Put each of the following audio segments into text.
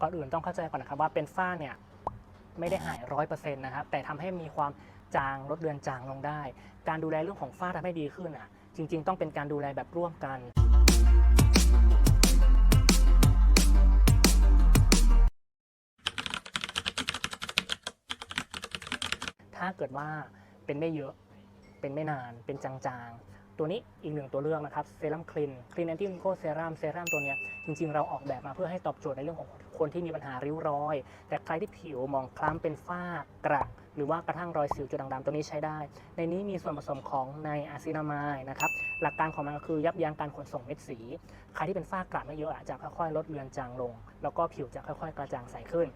ก่อนอื่นต้องเข้าใจก่อนนะครับว่าเป็นฝ้าเนี่ยไม่ได้หายร้อยเปอร์เซ็นต์นะครับแต่ทำให้มีความจางลดเลือนจางลงได้ การดูแลเรื่องของฝ้าทำให้ดีขึ้นอะ จริง ๆ ต้องเป็นการดูแลแบบร่วมกันถ้าเกิดว่าเป็นไม่เยอะ เป็นไม่นาน เป็นจางๆ ตัวนี้อีกหนึ่งตัวเลือกนะครับเซรั่มคลีนคลีนแอนตี้ริงโกเซรั่มเซรั่มตัวนี้จริงๆ เราออกแบบมาเพื่อให้ตอบโจทย์ในเรื่องของคนที่มีปัญหาริ้วรอย แต่ใครที่ผิวมองคล้ำเป็นฝ้ากระหรือว่ากระทั่งรอยสิวจุดด่างๆตัวนี้ใช้ได้ ในนี้มีส่วนผสมของไนอะซินามายนะครับ หลักการของมันก็คือยับยั้งการขนส่งเม็ดสี ใครที่เป็นฝ้ากระไม่เยอะอาจจะค่อยๆ ลดเลือนจางลง แล้วก็ผิวจะค่อยๆ กระจ่างใสขึ้น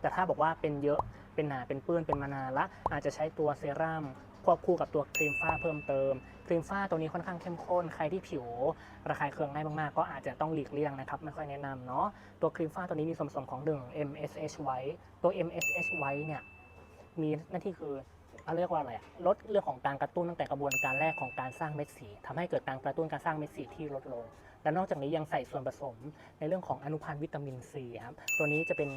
แต่ถ้าบอกว่าเป็นเยอะเป็นหนาเป็นปื้นเป็นมานานละอาจจะใช้ตัวเซรั่ม ควบคู่กับตัวครีมฝ้าเพิ่มเติม ครีมฝ้าตัวนี้ค่อนข้างเข้มข้น ใครที่ผิวระคายเคืองง่ายมากๆ ก็อาจจะต้องหลีกเลี่ยงนะครับ ไม่ค่อยแนะนำเนาะ ตัวครีมฝ้าตัวนี้มีส่วนผสมของหนึ่ง MSH White ตัว MSH White เนี่ย มีหน้าที่คือ เขาเรียกว่าอะไรอะลดเรื่องของการกระตุ้นตั้งแต่กระบวนการแรกของการสร้างเม็ดสีทำให้เกิดการกระตุ้นการสร้างเม็ดสีที่ลดลง และนอกจากนี้ยังใส่ส่วนผสมในเรื่องของอนุพันธ์วิตามินซีครับตัวนี้จะเป็น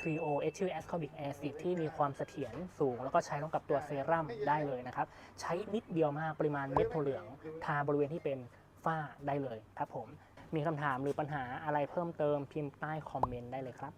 ทรีโอเอทิลแอสคอบิกแอซิดที่มีความเสถียรสูง แล้วก็ใช้ร่วมกับตัวเซรั่มได้เลยนะครับ ใช้นิดเดียวมากปริมาณเม็ดถั่วเหลือง ทาบริเวณที่เป็นฝ้าได้เลยครับผมมีคำถามหรือปัญหาอะไรเพิ่มเติมพิมพ์ใต้คอมเมนต์ได้เลยครับ